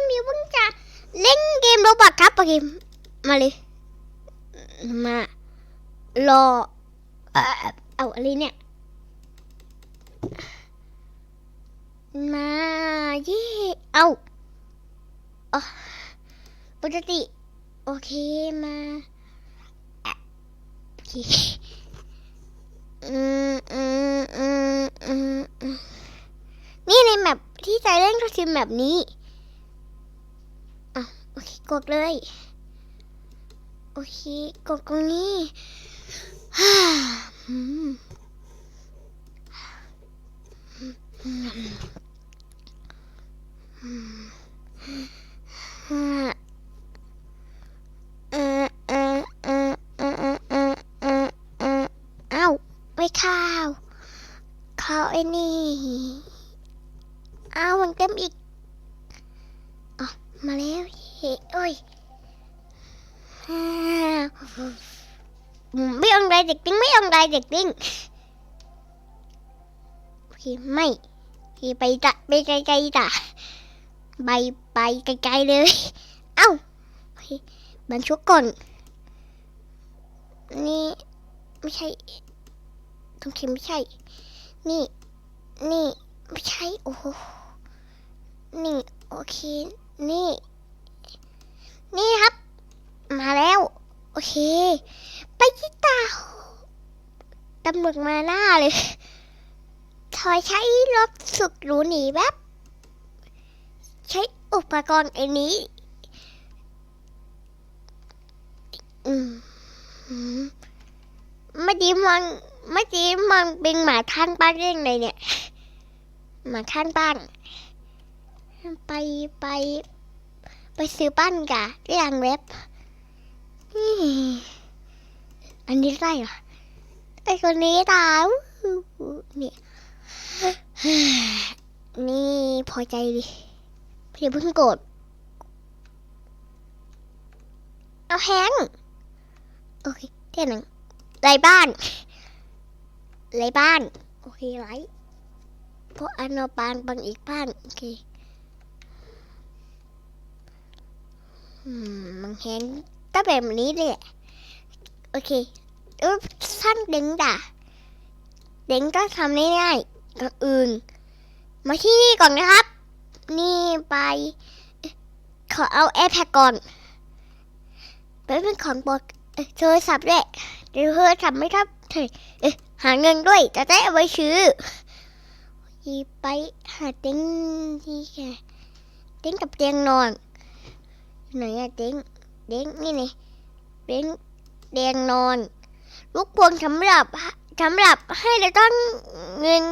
อนมิวเพิ่งจะเล่นเกมโรบอทครับโอเคมาเลย มารอเอ่อเอาอะไรเนี่ย มาเย่เอาปกติ โอเคมาอะโอเคอืมอืมอืมอืมนี่ในแมปที่ใจเล่นก็คือแมปนี้ โอเคกดเลย โอเค กดตรงนี้ฮ่าไม่ข้าวข้าวไอ้นี่เอ้าวมันเต็มอีกอ๋อมาแล้ว เฮ้โอ้ยไม่เอาอะไรเด็กติ้งไม่เอาอะไรเด็กติ้งโอเคไม่โอเคไปจะไปไกลๆจ้ะไปไปไกลๆเลย เอ้าโอเคบันชุกก่อน นี่ไม่ใช่ตรงเข็มไม่ใช่ นี่ นี่ไม่ใช่ โอ้โหนี่ โอเค นี่ นี่ครับ มาแล้ว โอเค ไปที่ตาตำรวจมาหน้าเลยถอยใช้รถสุดหรูหนีแบบ ใช้อุปกรณ์ไอ้นี้เมื่อกี้มันเมื่อกี้มันเป็นหมาข้างบ้านเรื่องอะไรเนี่ย หมาข้างบ้าน ไปไป ไปซื้อบ้านกะเรื่องเว็บอันนี้ได้เหรอไอคนนี้ตามนี่นี่พอใจดิพี่าเพิ่งโกรธเอาแฮงโอเคเท่านั้นไรบ้านไรบ้าน โอเคไรพราะอันเอาปานบังอีกบ้าน โอเค อืมมันแฮงแบบนี้เลยโอเคเออสั้นเด้งด่าเด้งก็ทำง่ายๆกับอื่น มาที่นี่ก่อนนะครับ นี่ไป ขอเอาแอร์แพ็กก่อนไปเป็นของบทเอ่อโทรศัพท์ด้วยเดี๋ยวเธอทำไม่ทับเธอหาเงินด้วย จะได้เอาไว้ซื้อยีไปหาเต็งที่แกเต็งกับเตียงนอน ไหนอะเต็งเต็งนี่นี่เต็งเตียงนอน ลูกพวงสำหรับสำหรับให้เราต้องเงิน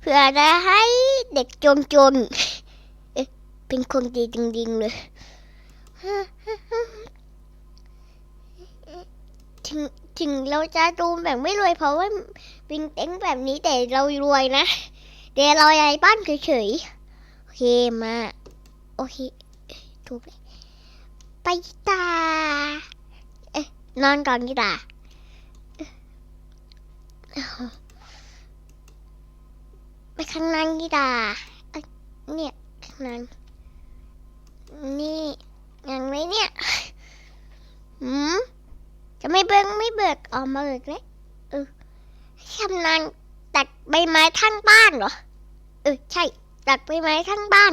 เพื่อจะให้เด็กจนๆเอ๊ะเป็นคนดีจริงๆเลยถึงถึงเราจะดูแบบไม่รวยเพราะว่าเป็นเต็งแบบนี้แต่เรารวยนะแต่เราย้ายบ้านเฉยๆโอเคมา โอเคถูกเลย ไปตาเอ๊ะนอนก่อนดีกว่าเอ๊ะไปข้างในดีกว่าเอ้ยเนี่ยข้างในนี่ยังไงเนี่ยหืมจะไม่เบิกไม่เบิกออกมาเบิกเลยเออชำนาญตัดใบไม้ข้างบ้านเหรอ เออใช่ ตัดใบไม้ข้างบ้าน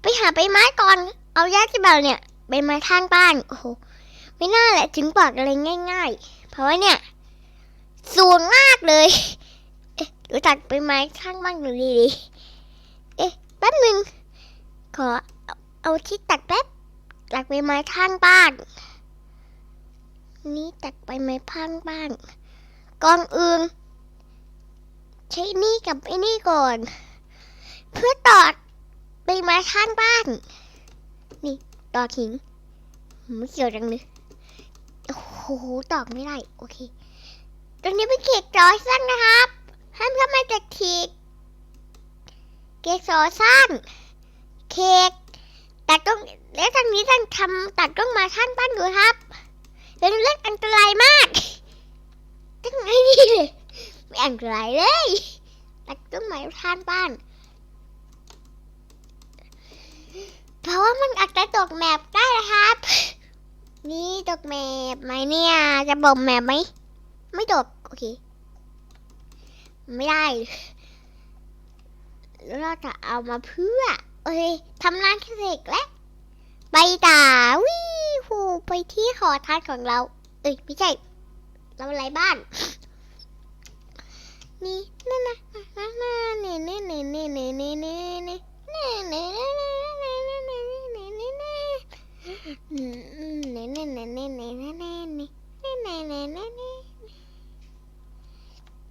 ไปหาใบไม้ก่อน เอายาที่เบาเนี่ย ใบไม้ข้างบ้านโอ้โหไม่น่าแหละถึงบอกอะไรง่าย ๆ เพราะว่าเนี่ยสูงมากเลยเอ๊ะดูตัดใบไม้ข้างบ้านดูดีๆเอ๊ะแป๊บหนึ่งขอเอาเอาที่ตัดแป๊บตัดใบไม้ข้างบ้าน นี่ตัดใบไม้ข้างบ้านกองอื่นใช้นี่กับไอ้นี่ก่อน เพื่อตอดใบไม้ข้างบ้าน นี่ ตอดหิงไม่เกี่ยวจังเลยโอ้โหตอกไม่ได้ โอเค ตรงนี้เป็นเค้กร้อยสั้นนะครับห้ามเข้ามาจากทีกเค้กซอสั้นเค้กตัดต้องแล้วทางนี้ท่านทำตัดต้องมาข้างบ้านดูครับเป็นเรื่องอันตรายมากตั้งไงนี่เลยไม่อันตรายเลยตัดต้องมาข้างบ้าน เพราะว่ามันอาจจะตกแมปได้นะครับ นี่ตกแมปไหมเนี่ย จะบอกแมปไหม ไม่ตก โอเค ไม่ได้แล้วเราจะเอามาเพื่อ โอเคทำร้านเกษตรแล้วไปด่าวิหูไปที่ขอทานของเรา เอ้ยไม่ใช่ เราอะไรบ้านนี่นั่นนะนั่นนะเน่เน่เน่เน่เน่เน่เน่เน่เน่เน่ เนเน่เนเน่เนเน่เน่เน่เน่เน่เน่เน่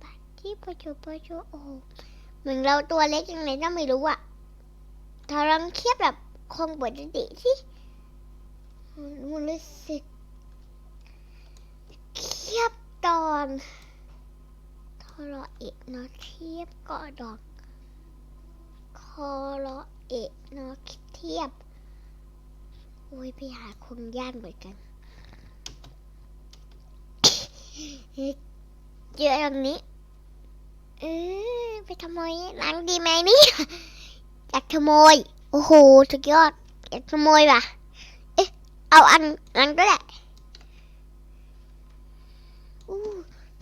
ปัดที่ประชดประชดโอ้เหมือนเราตัวเล็กยังไงก็ไม่รู้อะถ้าเราเคียบแบบคงปวดจิที่มันรู้สึกเทียบตอนทรอเอกเนาะเทียบก่อดอกคอรอเอกเนาะเทียบ โอ้ยไปหาคนย่านเหมือนกัน เจออย่างนี้เออไปขโมยล้างดีไหมนี่อยากขโมย โอ้โหสุดยอดอยากขโมยว่ะ เอ๊ะ เอาอันอันก็ได้อู้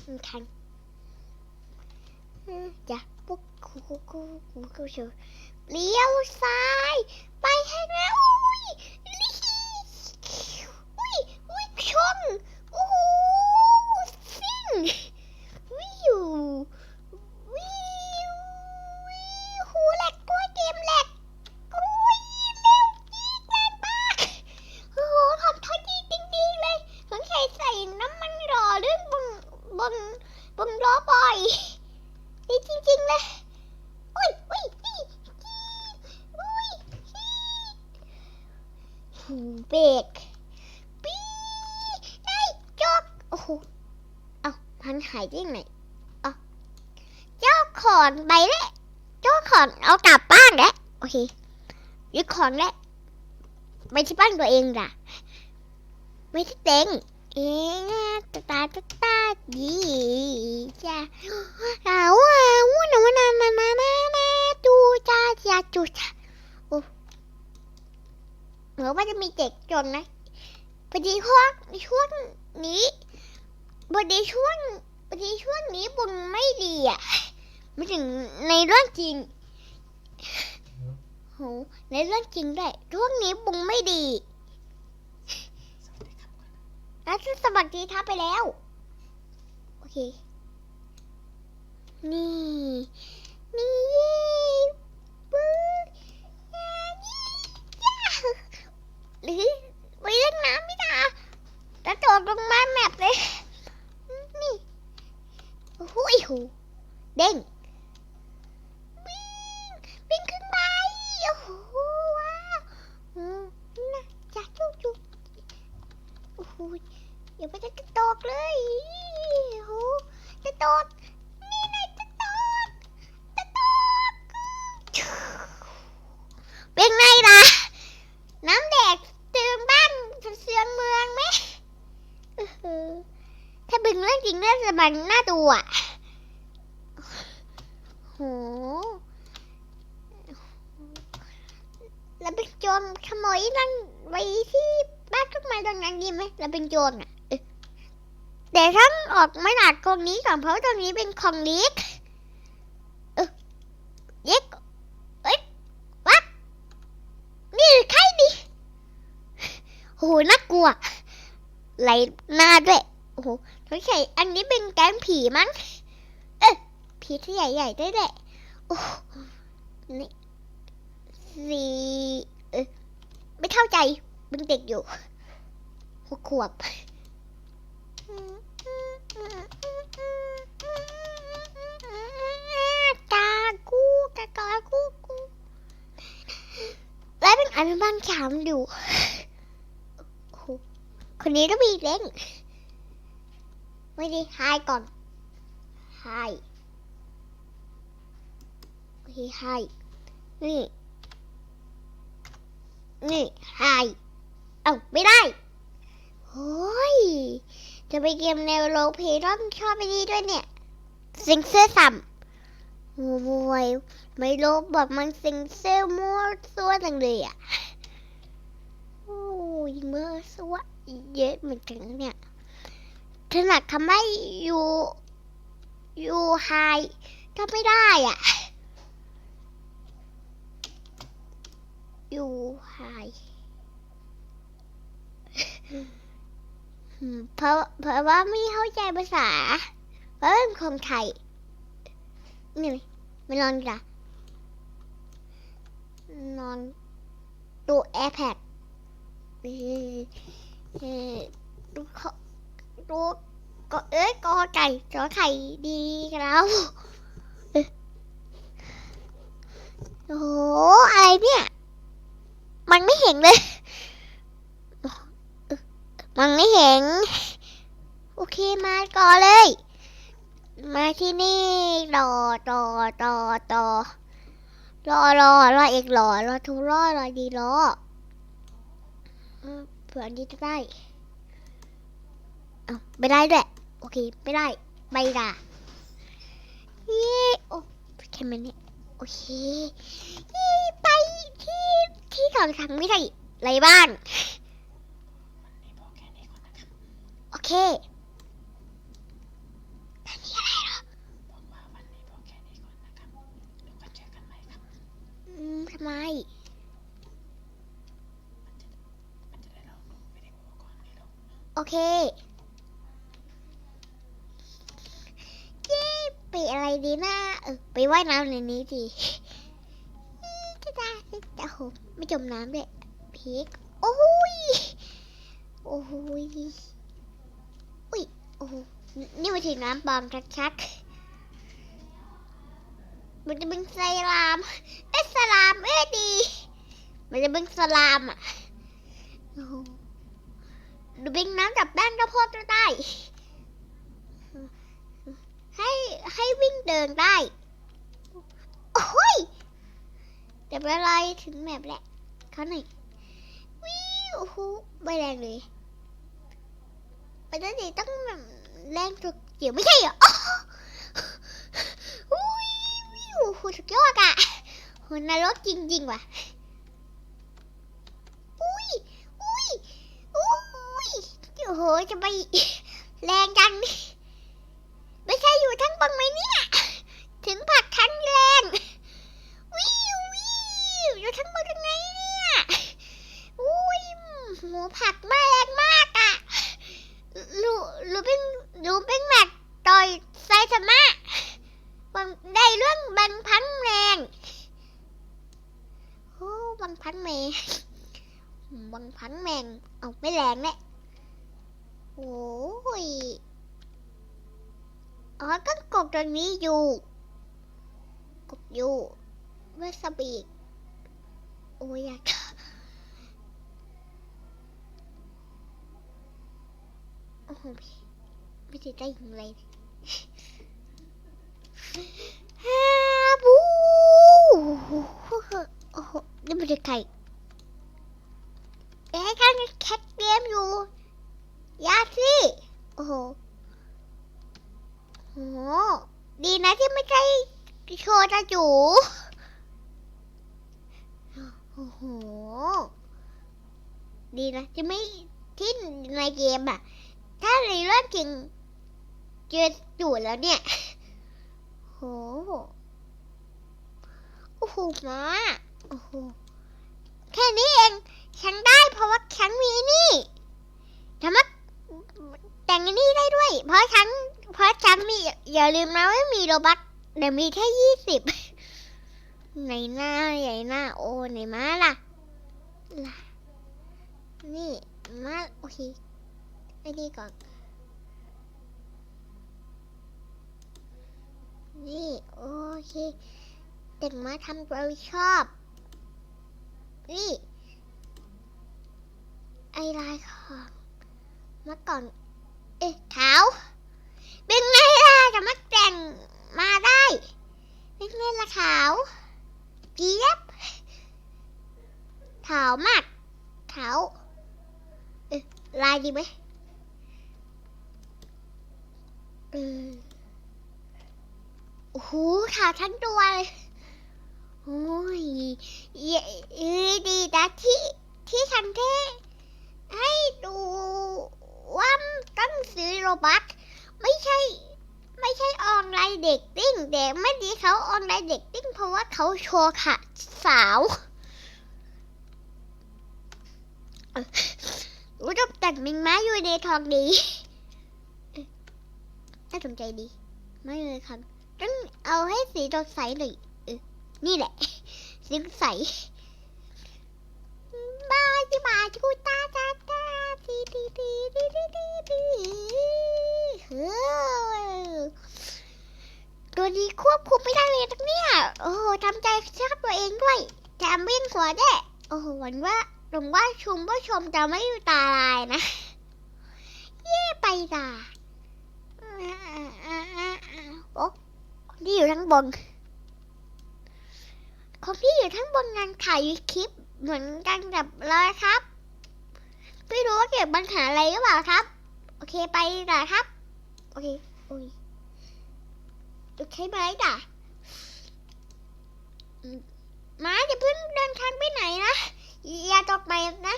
มันคันจ้ะปุ๊บกูกูกูกูกูเชียวเลี้ยวซ้าย ไปให้แล้วอุ้ยเลี้ย ชนโอ้โหซิ่งวิววิววิวหูแหลกกล้วยเกมแหลกอุ้ยเร็วจีดแรงมากโอ้โหทำท่าดีจริงๆเลยสงสัยใส่น้ำมันหล่อเรื่องบนบนบนล้อบ่อยดีจริงๆเลยอุ้ยอุ้ยจีดจีดอุ้ยจีดหูเบรกปี๊ดได้จบโอ้โหเอาพันหายได้ยังไงเอเจ้าขอนไปแล้วเจ้าขอนเอากลับบ้านแล้วโอเคยึดของแล้วไปที่บ้านตัวเองล่ะไม่ที่เต็งเองอะตาตาตาตาดีจ้าอาว่าว่านว่านนานานานาดูจ้าจ้าจูจ้าโอ้เหมือนว่าจะมีเด็กจนนะพอดีช่วงช่วงนี้พอดีช่วง พอดีช่วงนี้บุญไม่ดีอะไม่ถึงในเรื่องจริงโหในเรื่องจริงด้วยช่วงนี้บุญไม่ดีแล้วฉันสวัสดีทับไปแล้ว โอเค นี่ นี่ปึ๊บอ่านี่ย่าหรือไปเล่นน้ำไม่ได้แล้วโดดลงมาแมปเลย นี่โอ้โหยหูเด้งวิ่งวิ่งขึ้นไปโอ้โหว้าวอืมน่าจะจุ๊จุ๊โอ้โห อย่าไปจะตกเลยโหจะตกนี่นายจะตกจะตกเป็นไงล่ะ น้ำแดกตื่นบ้านเสียงเมืองไหมอื้อหือถ้า เป็นเรื่องจริงเรื่องจะมันน่าดูอะโหเราเป็นโจรขโมยนั่นไว้ที่บ้านต้นไม้ตรงนั้นดีไหมเราเป็นโจรอะแต่ถ้าออกไม่หนักตรงนี้ก่อนเพราะตรงนี้เป็นของเล็กเออเล็กเอ้ยวัดนี่ใครดิโหน่ากลัวไหลหน้าด้วย อ้โหสงสัยอันนี้เป็นแก๊งผีมั้ง เออผีที่ใหญ่ๆได้แหละ โอ้นี่สีเออไม่เข้าใจเป็นเด็กอยู่หกขวบกากูกากากูกูและเป็นอนุบาลสามอยู่โอ้โหคนนี้ต้องมีเล่น ไม่ดีไฮก่อนไฮโอเคไฮนี่นี่ไฮเอาไม่ได้โอ้ยจะไปเกมแนวโรลเพลย์ต้องชอบไปนี่ด้วยเนี่ยซิงเซอร์ซัมโอ้ยไม่รู้บอกมันซิงเซอร์มั่วซั่วจังเลยอะยมื่อสวเยอะเหมือนกันเนี่ย ขนาดคำว่าอยู่อยู่ไฮก็ไม่ได้อะอยู่ไฮเพราะเพราะว่าไม่เข้าใจภาษาเพราะเป็นคนไทยนี่ไม่นอนดีกว่านอนดูแอร์แพดเออเออดูเขา ดูก็เอ้ยกอไก่จอไข่ดีแล้วโอ้โหอะไรเนี่ย มันไม่เห็นเลย มันไม่เห็น โอเคมาก่อนเลย มาที่นี่รอรอรอรอรอรอรอเอกรอรอทุรอรอดีรอเผื่อนี้จะได้ อาไม่ได้ด้วยโอเค ไม่ได้ ไม่ได้เย้โอ้แค่มันเนี่ยโอเคเย้ไปที่ที่สองทางไม่ได้ไรบ้างโอเคทำไมโอเค เย้ไปอะไร ดีนะเออไปว่ายน้ำในนี้ดีจะได้แต่โหไม่จมน้ำด้วยพีกโอ้ยโอ้ยอุ้ยโอ้โนี่มาถึงน้ำปลอมชัดๆมันจะเป็นไซรามเอ๊ะสลามเอ๊ะดี มันจะเป็นสลามอะดูเป็นน้ำจับแป้งข้าวโพดก็ได้ ให้ให้วิ่งเดินได้ โอ้ยเดี๋ยวอะไรถึงแมปแหละเขาหน่อยวิวโอ้โหไม่แรงเลยไปนั่นดิต้องแรงจุกเกี่ยวไม่ใช่เหรออุ้ยวิวโหสุดยอดอะโหนรกจริงๆว่ะอุ้ยอุ้ยอุ้ยโอ้โหจะไปแรงจังนี่ ใช่อยู่ทั้งบังไหมเนี่ย ถึงผักทั้งแรงวิววิวอยู่ทั้งบังยังไงเนี่ยอุ้ยหมูผักมาแรงมากอะลูลูเป็นลูเป็นแมตต่อยไซสมะบังได้เรื่องบังพันแรงโอ้บังพันแมงบังพันแมงเอาไม่แรงแน่โอ้ยอ๋อก็ ตรงนี้อยู่กดอยู่วาซาบิโอ้ยอยากโอ้โหพี่ไม่ได้ได้ยินเลยฮ่าบูโอ้โหนี่มันจะไก่เอ๊ะข้างแคทเกมอยู่ยาสิโอ้โห โอ้โหดีนะที่ไม่ใช่โชว์จะจูโอ้โห ดีนะที่ไม่ที่ในเกมอะถ้าในเรื่องจริงเจอจูแล้วเนี่ยโหโอ้โหมาโอ้โหแค่นี้เอง ฉันได้เพราะว่าฉันมีนี่ทำไม แต่งอันนี่ได้ด้วย เพราะฉันเพราะฉันมีอย่าลืมนะว่ามีโรบัคแต่มีแค่ยี่สิบในหน้าใหญ่หน้าโอ้ในมาล่ะล่ะ นี่มาโอเคไอ้นี่ก่อน นี่โอเคเด็กมาทำเราชอบ นี่ ไอ้ลายของเมื่อก่อน เอ๊ะขาวเป็นไงล่ะจะมาแต่งมาได้เป็นไงล่ะขาวเจี๊ยบขาวมากขาวเอ๊ะลายดีไหมเออโอ้โหขาวทั้งตัวเลยโอ้ยเย้ดีนะที่ที่ฉันเท่ ว่าต้องซื้อโรบัคไม่ใช่ ไม่ใช่ออนไลน์เด็กติ้งแต่ไม่ดีเขาออนไลน์เด็กติ้งเพราะว่าเขาโชว์ค่ะ สาวรู้จักแต่งมิงม้าอยู่ในทองดีน่าสนใจดี ไม่เลยครับต้องเอาให้สีสดใสหน่อยนี่แหละสีใสบายจิบายจูตาตา ตาดีดีดีดีดีดีเฮ้อตัวนี้ควบคุมไม่ได้เลยทั้งเนี่ย โอ้โหทำใจชอบตัวเองด้วยแถมวิ่งหัวได้โอ้โหหวังว่าหวังว่าชุมผู้ชมจะไม่ตาลายนะ เย่ไปด่าโอ้ที่อยู่ทั้งบนคนที่อยู่ทั้งบนงานถ่ายคลิปเหมือนกันกับเราครับ ไม่รู้ว่าเกิดปัญหาอะไรหรือเปล่าครับ โอเคไปด่าครับ โอเคโอ้ยจะใช้ไม้ด่าม้าอย่าเพิ่งเดินทางไปไหนนะ อย่าตกไปนะ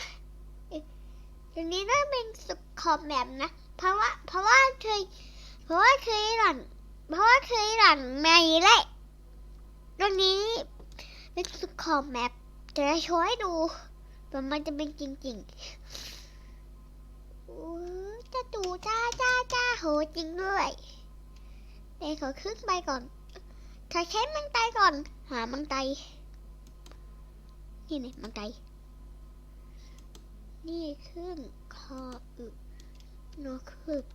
อ๊ะตรงนี้น่าเป็นสุดขอบแบบนะ เพราะว่า เพราะว่าเคยเพราะว่าเคยหลังเพราะว่าเคยหลังมาอีแหละตรงนี้เป็นสุดขอบแมปจะโชว์ให้ดูว่มันจะเป็นจริงๆ จะดูจ้าจ้าจ้าโหจริงด้วยเดี๋ยวขอขึ้นไปก่อนขอใช้มังไตก่อน หามังไตนี่เนี่มังไตนี่ขึ้นคออึนกคึก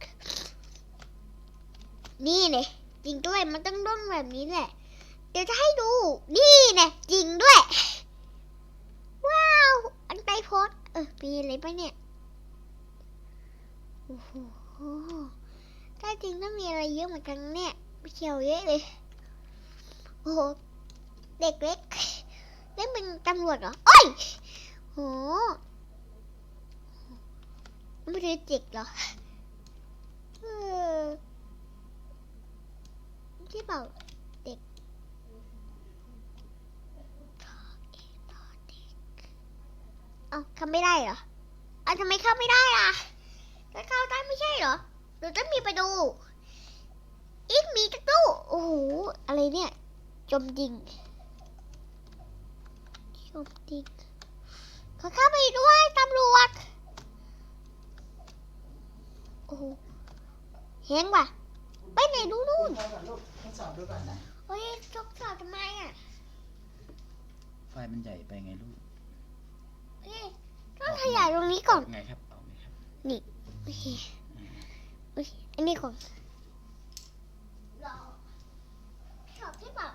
นี่เนี่ยจริงด้วยมันต้องต้องแบบนี้แหละ เดี๋ยวจะให้ดู นี่เนี่ยจริงด้วย ว้าว อันไตโพสเออมีอะไรปะเนี่ย โอ้โหถ้าจริงต้องมีอะไรเยอะเหมือนกันเนี่ยเชียวเยอะเลย โอ้โห เด็กเล็กเล่นเป็นตำรวจเหรอโอ้ยโหไม่ใช่จิกเหรอเออที่เปล่าเด็กเอาเข้าไม่ได้เหรอเอาทำไมเข้าไม่ได้ล่ะ ก็เข้าได้ไม่ใช่เหรอหรือต้องมีไปดู อีกมีตะตู้โอ้โหอะไรเนี่ยจมดิงจมดิงขอเข้าไปด้วยตำรวจโอ้โหเฮงว่ะไปไหนดูนู่นทดสอบลูกทดสอบดูก่อนนะเฮ้ยทดสอบทำไมอะไฟมันใหญ่ไปไงลูกเฮ้ยต้องขยายตรงนี้ก่อน ไงครับ เอาไงครับ โอเคโอเคอันนี้ของเราชอบที่แบบ